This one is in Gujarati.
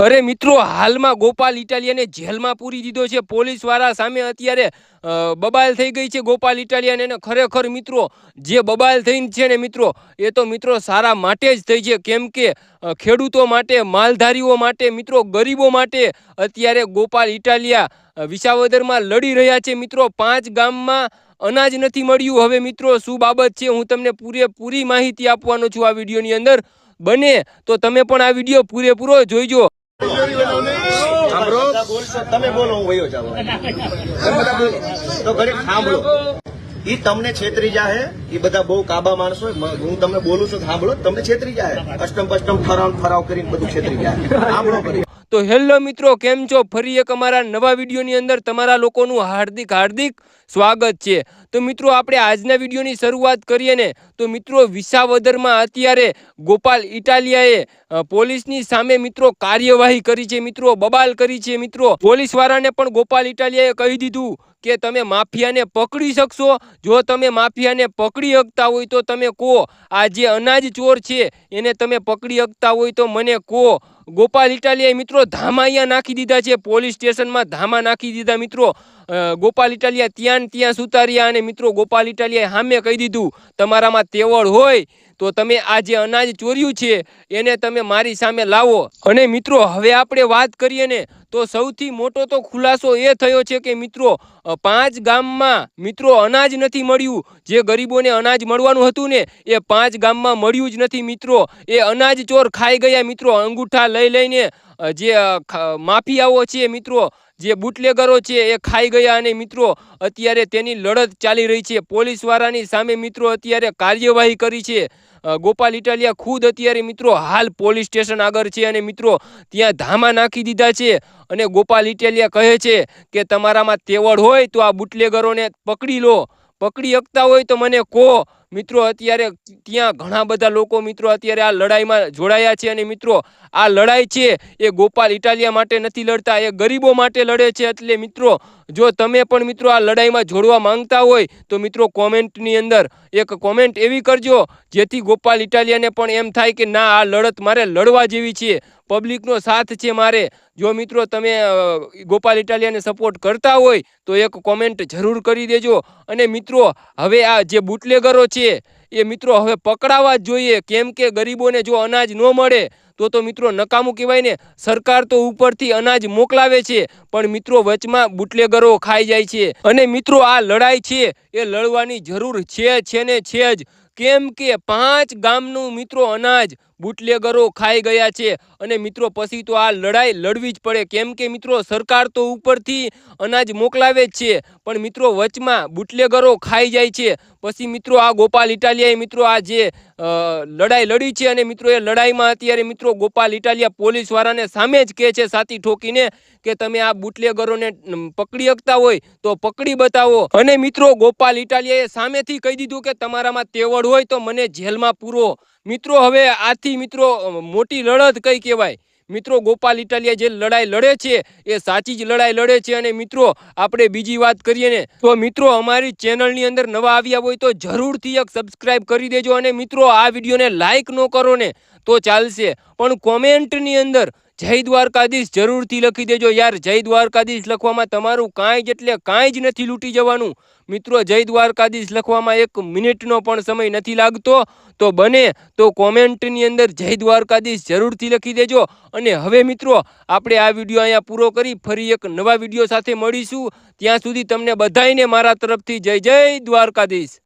અરે મિત્રો, હાલમાં ગોપાલ ઇટાલિયાને જેલમાં પૂરી દીધો છે. પોલીસવાળા સામે અત્યારે બબાલ થઈ ગઈ છે ગોપાલ ઇટાલિયાને અને ખરેખર મિત્રો, જે બબાલ થઈને છે ને મિત્રો, એ તો મિત્રો સારા માટે જ થઈ છે. કેમ કે ખેડૂતો માટે, માલધારીઓ માટે, મિત્રો ગરીબો માટે અત્યારે ગોપાલ ઇટાલિયા વિસાવદરમાં લડી રહ્યા છે. મિત્રો, પાંચ ગામમાં અનાજ નથી મળ્યું. હવે મિત્રો, શું બાબત છે? હું તમને પૂરેપૂરી માહિતી આપવાનો છું આ વિડીયોની અંદર. બને તો તમે પણ આ વીડિયો પૂરેપૂરો જોઈજો. સાંભળો. તમે બોલો હું વયો જાવ બધા બોલો. તો ઘડી સાંભળો. ઈ તમને છેતરી જાહે ઈ બધા બહુ કાબા માણસો હું તમને બોલું છું સાંભળો. તમને છેતરી જાહે. અષ્ટમ પષ્ટમ ફરાવ ફરાવ કરીને બધું છેતરી જાય સાંભળો કરી તો હેલો મિત્રો, કેમ છો? ફરી એક અમારા નવા વિડીયોની અંદર તમારા લોકોનું હાર્દિક હાર્દિક સ્વાગત છે. તો મિત્રો, આપણે આજના વિડીયોની શરૂઆત કરીએ ને, તો મિત્રો, વિસાવદરમાં અત્યારે ગોપાલ ઇટાલિયાએ પોલીસની સામે મિત્રો કાર્યવાહી કરી છે. મિત્રો, બબાલ કરી છે. મિત્રો, પોલીસવાળાને પણ ગોપાલ ઇટાલિયાએ કહી દીધું કે તમે માફિયાને પકડી શકશો. જો તમે માફિયાને પકડી શકતા હોય તો તમે કહો, આ જે અનાજ ચોર છે, એને તમે પકડી શકતા હોય તો મને કહો. ગોપાલ ઇટાલિયાએ મિત્રો ધામા અહીંયા નાખી દીધા છે. પોલીસ સ્ટેશનમાં ધામા નાખી દીધા મિત્રો. ગોપાલ ઇટાલિયા ત્યાં ત્યાં સુતાર્યા અને મિત્રો ગોપાલ ઇટાલિયાએ સામે કહી દીધું, તમારામાં તેવળ હોય તો તમે આ જે અનાજ ચોર્યું છે, એને તમે મારી સામે લાવો. અને મિત્રો, હવે આપણે વાત કરીએ ને, તો સૌથી મોટો તો ખુલાસો એ થયો છે કે મિત્રો પાંચ ગામમાં મિત્રો અનાજ નથી મળ્યું. જે ગરીબોને અનાજ મળવાનું હતું ને, એ પાંચ ગામમાં મળ્યું જ નથી મિત્રો. એ અનાજ ચોર ખાઈ ગયા મિત્રો, અંગૂઠા લઈ લઈને જે માફી આવો છે મિત્રો જે બુટલેગરો છે એ ખાઈ ગયા અને મિત્રો, અત્યારે તેની લડત ચાલી રહી છે. પોલીસવાળાની સામે મિત્રો અત્યારે કાર્યવાહી કરી છે. ગોપાલ ઇટાલિયા ખુદ અત્યારે મિત્રો હાલ પોલીસ સ્ટેશન આગળ છે અને મિત્રો ત્યાં ધામા નાખી દીધા છે. અને ગોપાલ ઇટાલિયા કહે છે કે તમારામાં તેવડ હોય તો આ બુટલેગરોને પકડી લો. પકડી શકતા હોય તો મને કહો. મિત્રો, અત્યારે ત્યાં ઘણા બધા લોકો મિત્રો અત્યારે આ લડાઈમાં જોડાયા છે અને મિત્રો, આ લડાઈ છે એ ગોપાલ ઇટાલિયા માટે નથી લડતા, એ ગરીબો માટે લડે છે. એટલે મિત્રો, જો તમે પણ મિત્રો આ લડાઈમાં જોડવા માંગતા હોય, તો મિત્રો કોમેન્ટની અંદર એક કોમેન્ટ એવી કરજો, જેથી ગોપાલ ઇટાલિયાને પણ એમ થાય કે ના, આ લડત મારે લડવા જેવી છે. પબ્લિકનો સાથ છે મારે. જો મિત્રો તમે ગોપાલ ઇટાલિયાને સપોર્ટ કરતા હોય, તો એક કોમેન્ટ જરૂર કરી દેજો. અને મિત્રો, હવે આ જે બુટલેગરો છે, એ મિત્રો હવે પકડાવા જ જોઈએ. કેમ કે ગરીબોને જો અનાજ ન મળે, તો તો મિત્રો નકામું કહેવાય ને. સરકાર તો ઉપરથી અનાજ મોકલાવે છે, પણ મિત્રો વચમાં બુટલેગરો ખાઈ જાય છે. અને મિત્રો, આ લડાઈ છે, એ લડવાની જરૂર છે છે ને છે જ. કેમ કે પાંચ ગામનું મિત્રો અનાજ બુટલેગરો ખાઈ ગયા છે. અને મિત્રો, પછી તો આ લડાઈ લડવી જ પડે. કેમ કે મિત્રો, સરકાર તો ઉપરથી અનાજ મોકલાવે જ છે. પણ મિત્રો, વચમાં બુટલેગરો ખાઈ જાય છે. પછી મિત્રો, આ ગોપાલ ઇટાલિયાએ મિત્રો, આ જે લડાઈ લડી છે અને મિત્રો એ લડાઈમાં અત્યારે મિત્રો ગોપાલ ઇટાલિયા પોલીસવાળાને સામે જ કહે છે સાથી ઠોકીને કે તમે આ બુટલેગરોને પકડી શકતા હોય તો પકડી બતાવો. અને મિત્રો ગોપાલ ઇટાલિયાએ સામેથી કહી દીધું કે તમારામાં તેવડ હોય તો મને જેલમાં પૂરો. મિત્રો હવે આથી મિત્રો મોટી લડત કઈ કહેવાય? મિત્રો, ગોપાલ ઇટાલિયા જે લડાઈ લડે છે, એ સાચી જ લડાઈ લડે છે. અને મિત્રો, આપણે બીજી વાત કરીએ ને, તો મિત્રો, અમારી ચેનલની અંદર નવા આવ્યા હોય તો જરૂરથી એક સબસ્ક્રાઇબ કરી દેજો. અને મિત્રો, આ વિડીયોને લાઇક ન કરો ને, તો ચાલશે. પણ કોમેન્ટની અંદર જય દ્વારકાધીશ જરૂરથી લખી દેજો યાર. જય દ્વારકાધીશ લખવામાં તમારું કાંઈ જ એટલે કાંઈ જ નથી લૂંટી જવાનું. મિત્રો, જય દ્વારકાધીશ લખવામાં એક મિનિટનો પણ સમય નથી લાગતો. તો બને તો કોમેન્ટની અંદર જય દ્વારકાધીશ જરૂરથી લખી દેજો. અને હવે મિત્રો, આપણે આ વીડિયો અહીંયા પૂરો કરી ફરી એક નવા વીડિયો સાથે મળીશું. ત્યાં સુધી તમને બધાઈને મારા તરફથી જય જય દ્વારકાધીશ.